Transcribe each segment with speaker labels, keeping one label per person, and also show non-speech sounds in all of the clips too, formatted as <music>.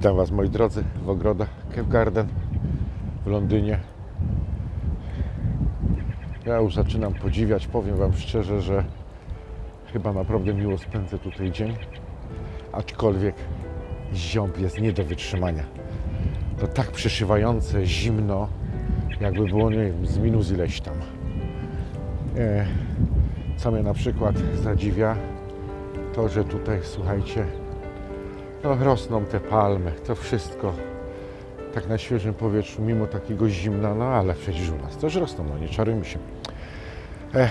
Speaker 1: Witam Was moi drodzy w ogrodach Cave Garden w Londynie. Ja już zaczynam podziwiać, powiem Wam szczerze, że chyba naprawdę miło spędzę tutaj dzień, aczkolwiek ziąb jest nie do wytrzymania. To tak przyszywające, zimno, jakby było, nie wiem, z minus ileś tam. E, co mnie na przykład zadziwia, to, że tutaj, słuchajcie, no, rosną te palmy, to wszystko tak na świeżym powietrzu, mimo takiego zimna, no ale przecież u nas też rosną, no nie czarujmy się. Ech.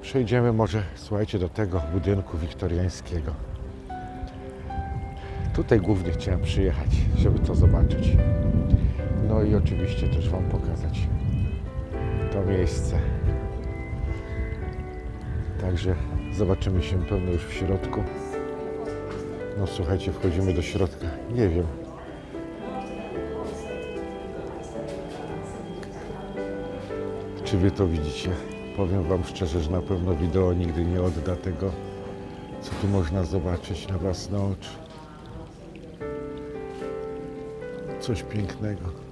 Speaker 1: Przejdziemy może, słuchajcie, do tego budynku wiktoriańskiego. Tutaj głównie chciałem przyjechać, żeby to zobaczyć. No i oczywiście też Wam pokazać to miejsce. Także zobaczymy się pewno już w środku. No słuchajcie, wchodzimy do środka. Nie wiem. Czy wy to widzicie? Powiem wam szczerze, że na pewno wideo nigdy nie odda tego, co tu można zobaczyć na własne oczy. Coś pięknego.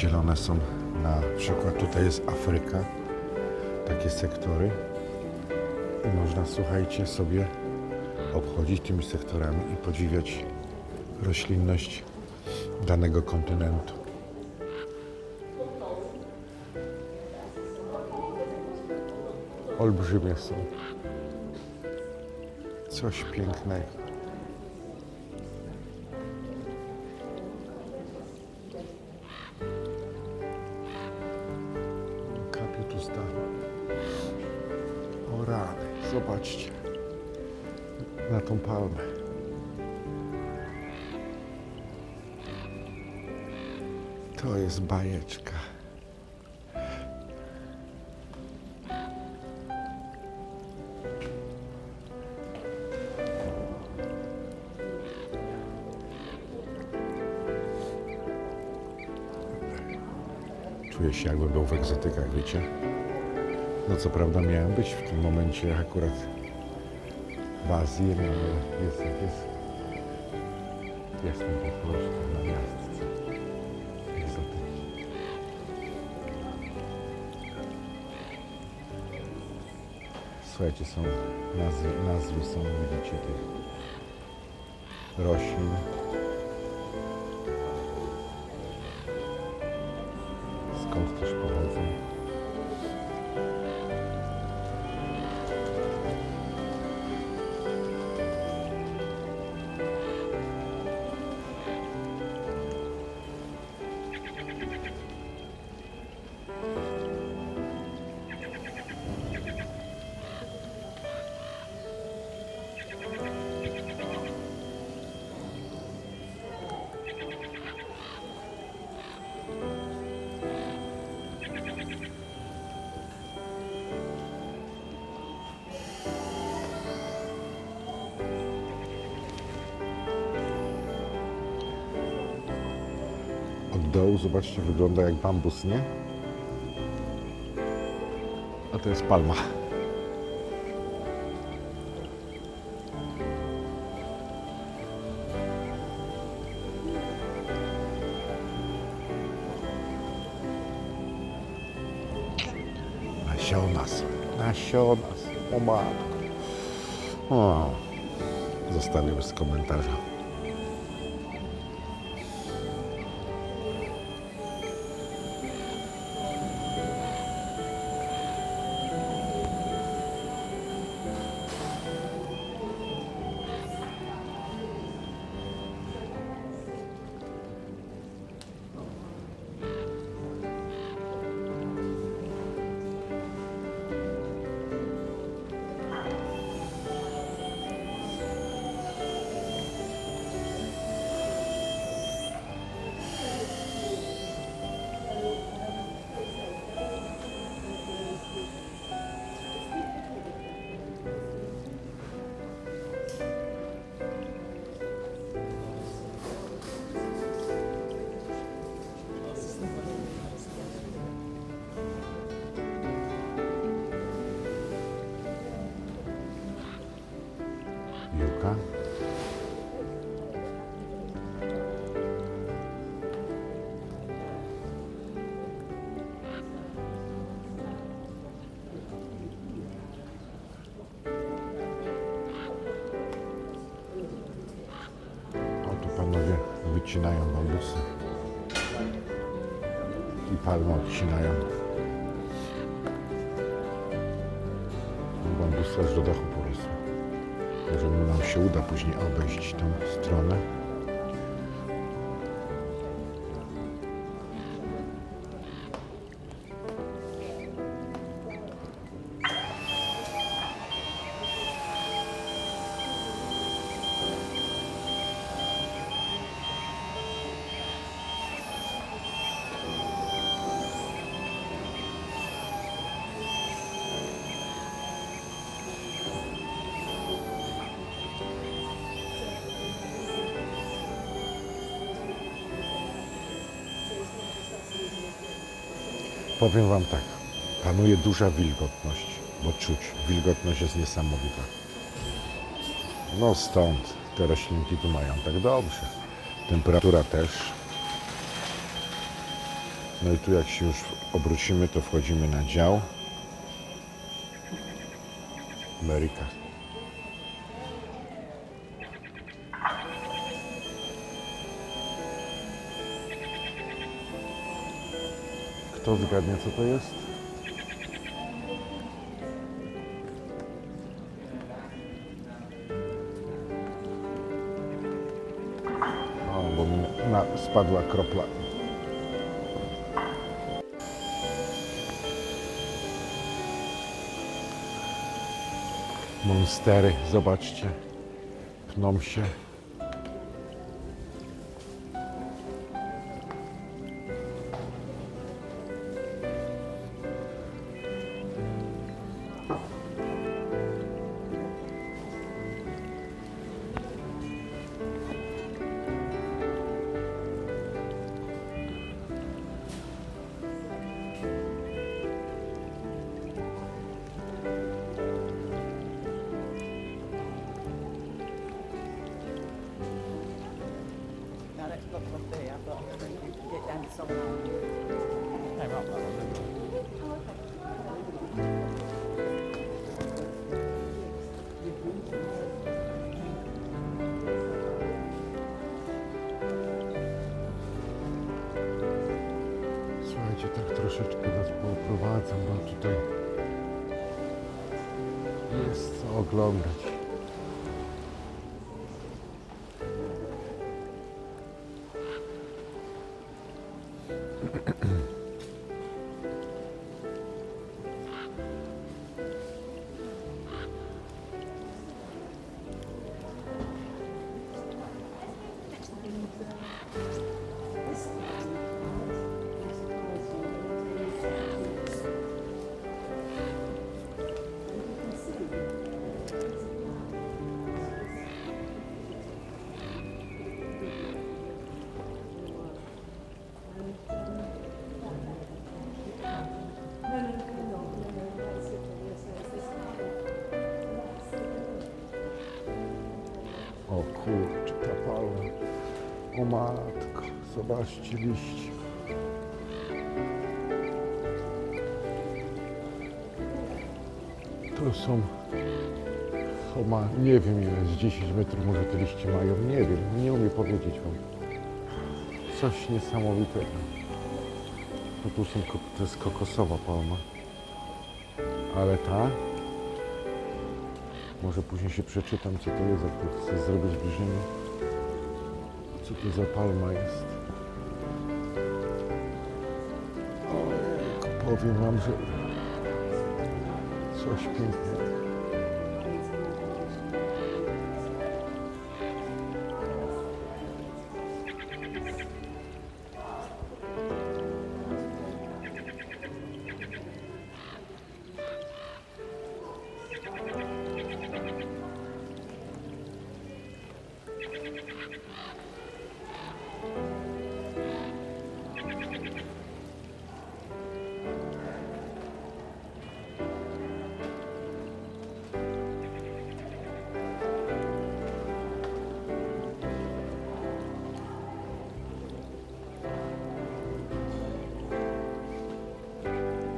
Speaker 1: Podzielone są na przykład tutaj jest Afryka, takie sektory i można słuchajcie sobie obchodzić tymi sektorami i podziwiać roślinność danego kontynentu. Olbrzymie są. Coś pięknego. Czuję się jakbym był w egzotykach, wiecie? No co prawda miałem być w tym momencie akurat w Azji, no ale jest jest. Jestem po prostu na miastce. Słuchajcie, są nazwy, nazwy są, widzicie, tych roślin. Константинова. Dołu, zobaczcie, wygląda jak bambus, nie? A to jest palma. Nasiona są, nasiona są, o matko. O, zostawię bez komentarza. Wycinają bambusy. I palmę odcinają. Bambusy aż do dachu porosły. Może nam się uda później obejść tą stronę. Powiem Wam tak, panuje duża wilgotność, bo czuć, wilgotność jest niesamowita. No stąd te roślinki tu mają tak dobrze. Temperatura też. No i tu jak się już obrócimy, to wchodzimy na dział. Ameryka. Kto zgadnie co to jest? O, bo mi na, spadła kropla. Monstery, zobaczcie, pną się. Słuchajcie, tak troszeczkę Was bo tutaj jest co oglądać. Zobaczcie liści. To są, o ma, nie wiem ile, z 10 metrów może te liście mają, nie wiem, nie umiem powiedzieć wam. Coś niesamowitego. No tu są, to jest kokosowa palma. Ale ta, może później się przeczytam, co to jest, jak chcę zrobić zbliżenie. Co to za palma jest. Ojejku, powiem wam, że coś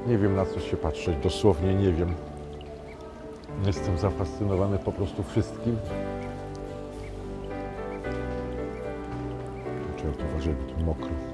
Speaker 1: Nie wiem na co się patrzeć, dosłownie nie wiem. Jestem zafascynowany po prostu wszystkim. Czekaj, tu uważaj, tu mokro.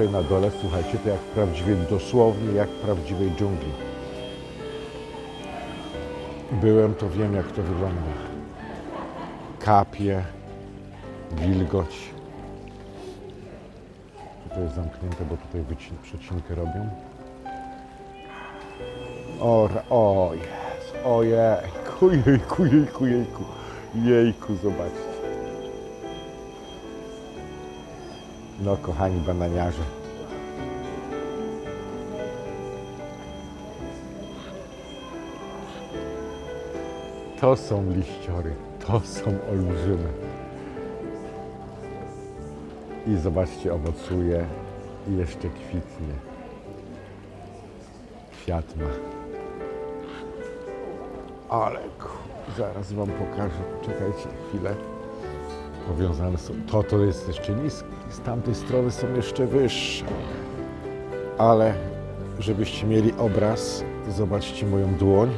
Speaker 1: Tutaj na dole, słuchajcie, to jak w prawdziwej, dosłownie jak w prawdziwej dżungli. Byłem, to wiem jak to wygląda. Kapie, wilgoć. Tutaj jest zamknięte, bo tutaj wycin, przecinkę robią. O, o jest, ojejku, jejku, jejku, jejku, jejku, zobaczcie. No, kochani bananiarze. To są liściory, to są olbrzymy. I zobaczcie, owocuje i jeszcze kwitnie. Kwiat ma. Ale ku, zaraz wam pokażę. Czekajcie chwilę powiązane są. To to jest jeszcze niskie, z tamtej strony są jeszcze wyższe. Ale żebyście mieli obraz, zobaczcie moją dłoń.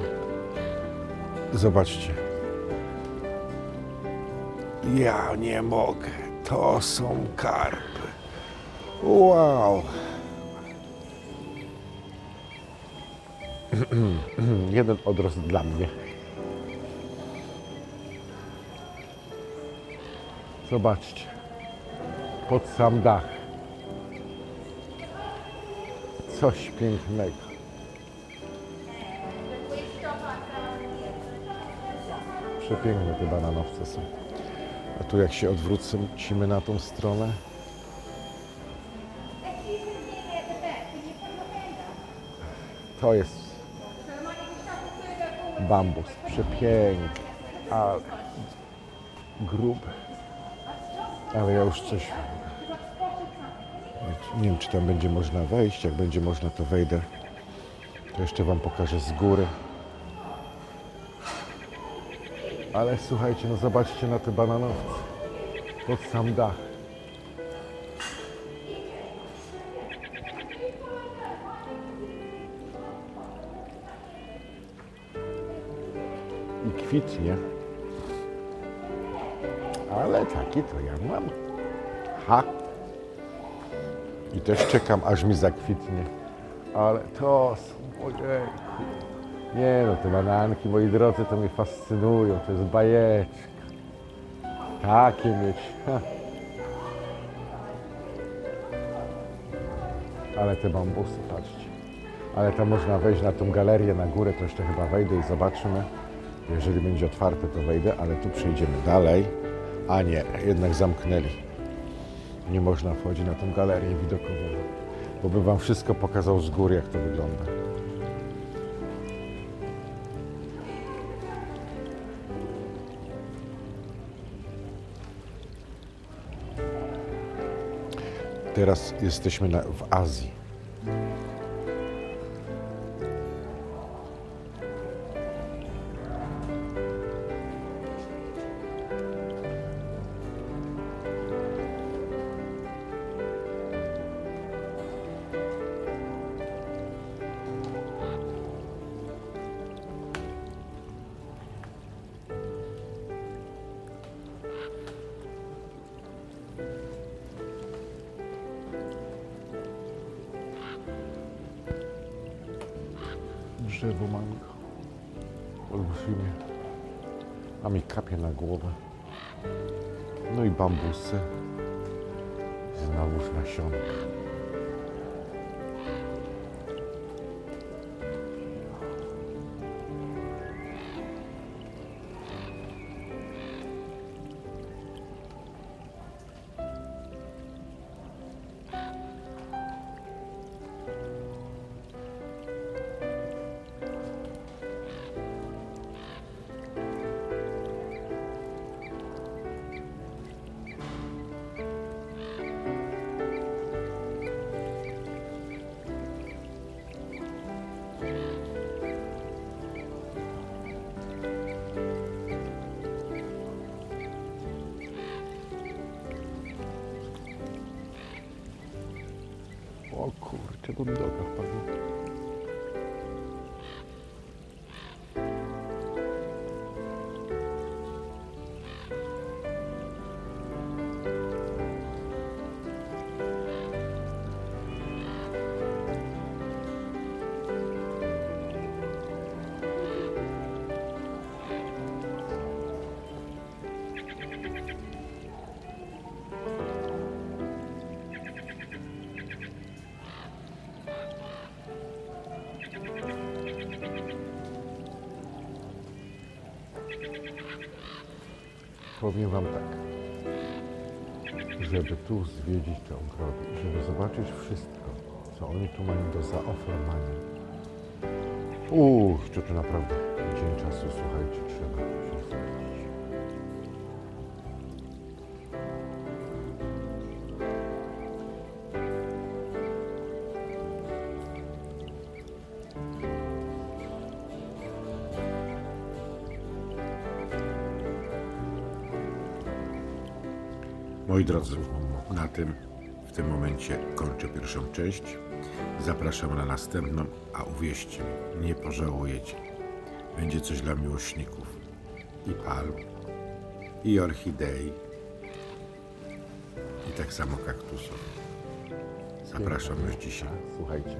Speaker 1: Zobaczcie. Ja nie mogę. To są karpy. Wow. <clears throat> Jeden odrost dla mnie. Zobaczcie. Pod sam dach. Coś pięknego. Przepiękne te bananowce są. A tu jak się odwrócimy na tą stronę, to jest bambus. Przepiękny, ale gruby. Ale ja już coś. Nie wiem, czy tam będzie można wejść. Jak będzie można, to wejdę. To jeszcze Wam pokażę z góry. Ale słuchajcie, no zobaczcie na te bananowce. Pod sam dach. I kwitnie. Ale taki to ja mam. Ha! I też czekam, aż mi zakwitnie. Ale to są, ojejku. Nie no, te bananki, moi drodzy, to mnie fascynują. To jest bajeczka. Takie mieć. Ha. Ale te bambusy, patrzcie. Ale tam można wejść na tą galerię na górę, to jeszcze chyba wejdę i zobaczymy. Jeżeli będzie otwarte, to wejdę, ale tu przejdziemy dalej. A nie, jednak zamknęli. Nie można wchodzić na tą galerię widokową, bo bym Wam wszystko pokazał z góry, jak to wygląda. Teraz jesteśmy na, w Azji. Drzewo mango. Olbrzymie. A mi kapie na głowę. No i bambusy. Znowuż nasionka. O kurczę, do doga wpadło. Powiem Wam tak. Żeby tu zwiedzić te ogrody, żeby zobaczyć wszystko, co oni tu mają do zaoferowania. Uuu, to tu naprawdę dzień czasu, słuchajcie, trzeba się
Speaker 2: Moi drodzy, na tym w tym momencie kończę pierwszą część. Zapraszam na następną, a uwierzcie mi, nie pożałujecie. Będzie coś dla miłośników i palm, i orchidei, i tak samo kaktusów. Zapraszam już dzisiaj.
Speaker 1: Słuchajcie,